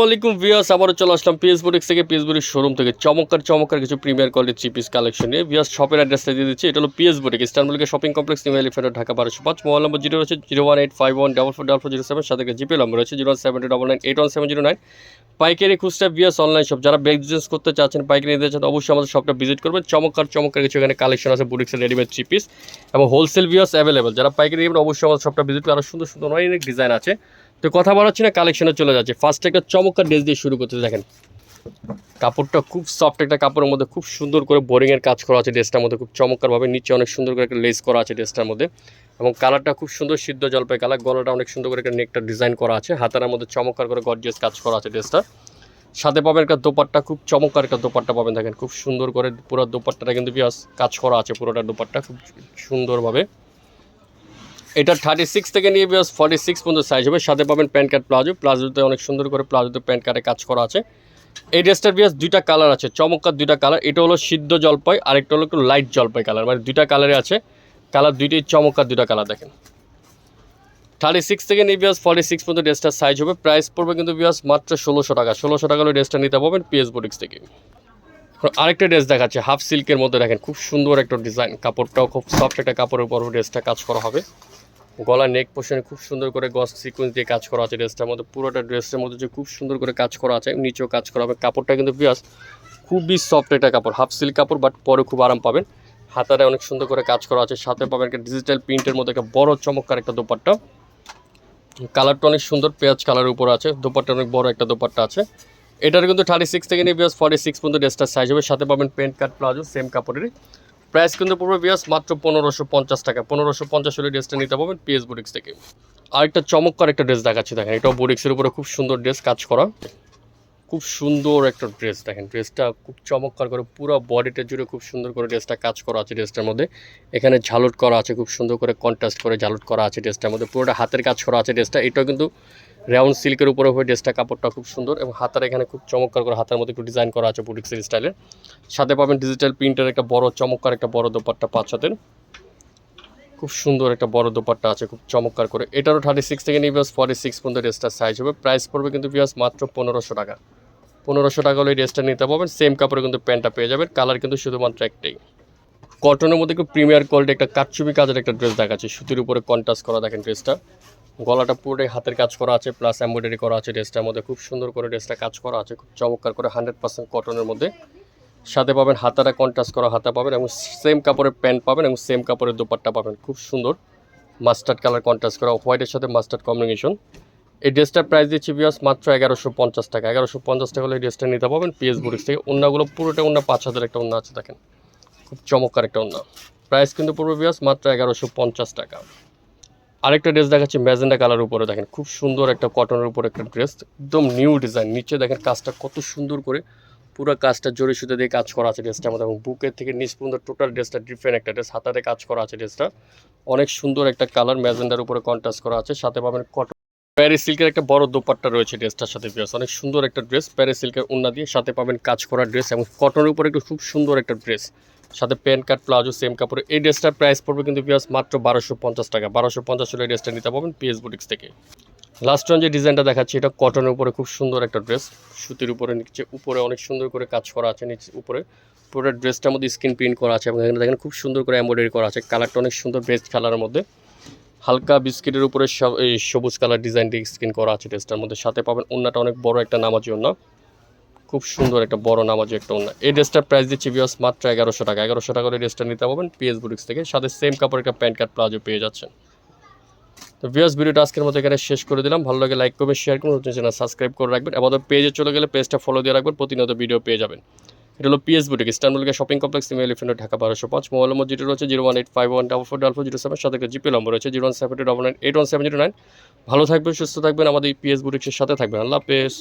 আসসালামাইকুম ভিউয়ার্স, আবারও চলে আসলাম পিএস বুটিক্স থেকে। পিএস শোরুম থেকে চমৎকার চমৎকার কিছু premier quality three piece collection নিয়ে ভিউয়ার্স শপের অ্যাড্রেসটা দিয়ে দিচ্ছি। এটা হলো PS boutique ইস্টানবুলকে shopping complex new elephant Dhaka বারোশো পাঁচ। মোবাইল নম্বর জিরো রয়েছে, zero one eight five one double four double four zero seven. সাথে জিপে নম্বর রয়েছে, zero seven two double nine, eight one seven zero nine. পাইকারি খুচরা viewers online shop যারা business করতে চাচ্ছেন, পাইকারি নিতে চান অবশ্যই আমাদের শপটা ভিজিট করবেন। চমৎকার চমৎকার কিছু এখানে কালেকশন আছে বুটিক্সের রেডিমেড থ্রি পিস এবং হোলসেল ভিউয়ার্স অ্যাভেলেবল যারা পাইকারি নেবেন, অবশ্যই আমাদের শপটা ভিজিট করে আরও সুন্দর সুন্দর, অনেক ডিজাইন আছে। তো কথা বলাচ্ছি না কালেকশনে চলে যাচ্ছে। ফার্স্ট একটা চমৎকার ড্রেস দিয়ে শুরু করতে দেখেন। কাপড়টা খুব সফট একটা কাপড়ের মধ্যে, খুব সুন্দর করে বোরিংয়ের কাজ করা আছে ড্রেসটার মধ্যে, খুব চমৎকারভাবে নিচে অনেক সুন্দর করে একটা লেস করা আছে ড্রেসটার মধ্যে। এবং কালারটা খুব সুন্দর সিদ্ধ জলপাই কালার গলাটা অনেক সুন্দর করে একটা নেকটা ডিজাইন করা আছে, হাতার মধ্যে চমৎকার করে গর্জিয়াস কাজ করা আছে ড্রেসটা সাথে পাবেন একটা দোপাট্টা, খুব চমৎকার একটা দোপাট্টা পাবেন, দেখেন, খুব সুন্দর করে পুরো দোপাট্টাটা কিন্তু কাজ করা আছে, পুরোটা দোপাট্টা, খুব সুন্দরভাবে। এটা থার্টি সিক্স থেকে নিয়ে বিয়াস ফর্টি সিক্স পর্যন্ত সাইজ হবে। সাথে পাবেন প্যান্ট কার্ড প্লাজো প্লাজোতে অনেক সুন্দর করে প্লাজোতে প্যান্ট কার্ডে কাজ করা আছে। এই ড্রেসটার বিয়াস দুইটা কালার আছে। চমৎকার দুইটা কালার এটা হলো সিদ্ধ জলপাই আরেকটা হলো একটু লাইট জলপাই কালার মানে দুইটা কালারে আছে। কালার দুইটাই চমৎকার দুইটা কালার দেখেন। থার্টি সিক্স থেকে নিয়ে বিয়াস ফর্টি সিক্স পর্যন্ত ড্রেসটার সাইজ হবে। প্রাইস পড়বে কিন্তু বিয়াস মাত্র ষোলোশো টাকা। ষোলোশো টাকা হলে ড্রেসটা নিতে পারবেন পিএস বুটিক্স থেকে। আরেকটা ড্রেস দেখাচ্ছে। হাফ সিল্কের মধ্যে দেখেন, খুব সুন্দর একটা ডিজাইন কাপড়টাও খুব সফট একটা কাপড়ের উপর ড্রেসটা কাজ করা হবে। গলা নেক পোশনে খুব সুন্দর করে গস সিকুয়েন্স দিয়ে কাজ করা আছে ড্রেসটার মধ্যে। পুরোটা ড্রেসের মধ্যে যে খুব সুন্দর করে কাজ করা আছে, নিচেও কাজ করা হবে। কাপড়টা কিন্তু বিয়াস খুবই সফট একটা কাপড় হাফ সিল্ক কাপড় বাট পরে খুব আরাম পাবেন। হাতারে অনেক সুন্দর করে কাজ করা আছে। সাথে পাবেন একটা ডিজিটাল প্রিন্টের মধ্যে একটা বড় চমৎকার একটা দোপাট্টা। কালারটা অনেক সুন্দর, পেঁয়াজ কালারের উপর আছে। দোপাট্টা অনেক বড় একটা দোপাট্টা আছে। এটার কিন্তু থার্টি সিক্স থেকে নিয়ে বিয়াস ফর্টি সিক্স পর্যন্ত ড্রেসটার সাইজ হবে। সাথে পাবেন প্যান্ট কাট প্লাজো সেম কাপড়ের প্রাইস কিন্তু পড়বে বিয়াস মাত্র পনেরোশো পঞ্চাশ টাকা। পনেরোশো পঞ্চাশ হলে ড্রেসটা নিতে পারবেন পিএস বুটিক্স থেকে। আরেকটা চমৎকার একটা ড্রেস দেখাচ্ছি, দেখেন, এটাও বুটিক্সের উপরে খুব সুন্দর ড্রেস কাজ করা। খুব সুন্দর একটা ড্রেস দেখেন ড্রেসটা খুব চমৎকার করে পুরো বডিটা জুড়ে খুব সুন্দর করে ড্রেসটা কাজ করা আছে ড্রেসটার মধ্যে। এখানে ঝালট করা আছে, খুব সুন্দর করে কন্ট্রাস্ট করে ঝালট করা আছে ড্রেসটার মধ্যে। পুরোটা হাতের কাজ করা আছে ড্রেসটা এটাও কিন্তু রাউন্ড সিল্কের উপরে হয়ে ড্রেসটা, কাপড়টা খুব সুন্দর এবং হাতার এখানে খুব চমৎকার করে হাতের মধ্যে একটু ডিজাইন করা আছে বুটিক বুটিক্সের স্টাইলের সাথে পাবেন ডিজিটাল প্রিন্টের একটা বড়, চমৎকার একটা বড় দোপাট্টা পাঁচ হাতের। খুব সুন্দর একটা বড় দোপাট্টা আছে, খুব চমৎকার করে। এটারও থার্টি সিক্স থেকে নিয়ে বিয়াস ফর্টি সিক্স পর্যন্ত ড্রেসটার সাইজ হবে। প্রাইস পড়বে কিন্তু বিয়াস মাত্র পনেরোশো টাকা। পনেরোশো টাকা হলে এই ড্রেসটা নিতে পারবেন। সেম কাপড়ে কিন্তু প্যান্টটা পেয়ে যাবেন। কালার কিন্তু শুধুমাত্র একটাই। কটনের মধ্যে একটু প্রিমিয়ার কোয়ালিটি একটা কাটচুপি কাজের একটা ড্রেস দেখাচ্ছে। সুতির উপরে কন্ট্রাস্ট করা দেখেন ড্রেসটা গলাটা পুরোটাই হাতের কাজ করা আছে প্লাস এমব্রয়ডারি করা আছে ড্রেসটার মধ্যে খুব সুন্দর করে ড্রেসটা কাজ করা আছে, খুব চমৎকার করে হান্ড্রেড পার্সেন্ট কটনের মধ্যে। সাথে পাবেন হাতাটা কন্ট্রাস্ট করা হাতা পাবেন এবং সেম কাপড়ের প্যান্ট পাবেন এবং সেম কাপড়ের দোপাট্টা পাবেন, খুব সুন্দর। মাস্টার্ড কালার কন্ট্রাস্ট করা হোয়াইটের সাথে মাস্টার্ড কম্বিনেশন এই ড্রেসটার প্রাইস দিচ্ছি বিয়াস মাত্র এগারোশো পঞ্চাশ টাকা। এগারোশো পঞ্চাশ টাকা হলে এই ড্রেসটা নিতে পাবেন পিএস বুটিক্স থেকে। অন্যগুলো পুরোটা অন্য পাঁচ হাজার একটা অন্য আছে, দেখেন। খুব চমৎকার একটা অন্য প্রাইস কিন্তু পূর্ব বিয়াস মাত্র এগারোশো পঞ্চাশ টাকা। আরেকটা ড্রেস দেখাচ্ছি ম্যাজেন্ডা কালার উপরে দেখেন, খুব সুন্দর একটা কটনের উপরে একটা ড্রেস একদম নিউ ডিজাইন নিচে দেখেন কাজটা কত সুন্দর করে পুরো কাজটা জড়ি সুতো দিয়ে কাজ করা আছে ড্রেসটার মধ্যে এবং বুকের থেকে নিচ পর্যন্ত টোটাল ড্রেসটা ডিফারেন্ট একটা ড্রেস হাতাতে কাজ করা আছে ড্রেসটা অনেক সুন্দর একটা কালার ম্যাজেন্ডার উপরে কন্ট্রাস্ট করা আছে, সাথে পাবেন কটন প্যারিস সিল্কের একটা বড় দোপাট্টা রয়েছে ড্রেসটার সাথে বিয়াস অনেক সুন্দর একটা ড্রেস প্যারিস সিল্কের উন্না দিয়ে, সাথে পাবেন কাজ করা ড্রেস এবং কটনের উপরে একটু খুব সুন্দর একটা ড্রেস সাথে প্যান্ট কাট, প্লাজো, সেম কাপড় এই ড্রেসটার প্রাইস পড়বে কিন্তু বিয়াস মাত্র বারোশো পঞ্চাশ টাকা। বারোশো পঞ্চাশ হলে এই ড্রেসটা নিতে পাবেন পিএস বুটিক্স থেকে। লাস্ট যে ডিজাইনটা দেখাচ্ছি, এটা কটনের উপরে খুব সুন্দর একটা ড্রেস সুতির উপরে, নিচে, উপরে অনেক সুন্দর করে কাজ করা আছে নিচে উপরে। পুরো ড্রেসটার মধ্যে স্ক্রিন প্রিন্ট করা আছে এবং এখানে দেখেন খুব সুন্দর করে এমব্রয়ডারি করা আছে। কালারটা অনেক সুন্দর বেস্ট কালারের মধ্যে। হালকা বিস্কিটের উপরে সব- এই সবুজ কালার ডিজাইন দিয়ে স্ক্রিন করা আছে ড্রেসটার মধ্যে। সাথে পাবেন অন্যটা অনেক বড় একটা নামাজি অন্য খুব সুন্দর একটা বড় নামাজি একটা অন্য এই ড্রেসটার প্রাইস দিচ্ছি বিয়াস মাত্র এগারোশো টাকা। এগারোশো টাকা করে ড্রেসটা নিতে পারবেন পিএস বুটিক্স থেকে। সাথে সেম কাপড় একটা প্যান্ট কার্ড প্লাজো পেয়ে যাচ্ছেন। তো ভিউয়ার্স ভিডিওটা আজকের মতো এখানে শেষ করে দিলাম। ভালো লাগে লাইক করবেন শেয়ার করুন। চ্যানেল সাবস্ক্রাইব করে রাখবেন। এবং পেজে চলে গেলে পেজটা ফলো দিয়ে রাখবেন। প্রতিনিয়ত ভিডিও পেয়ে যাবেন। এটা হলো PS boutique ইস্টানবুলকে shopping complex new elephant Dhaka বারোশো পাঁচ মোবাইল নম্বর যেটা রয়েছে zero one eight five one double four double four zero seven. সাথে জিপি নম্বর রয়েছে zero one seven double nine eight one seven zero nine. ভালো থাকবেন, সুস্থ থাকবেন। আমাদের পিএস বুটিক্সের সাথে থাকবেন। আল্লাহ হাফেজ।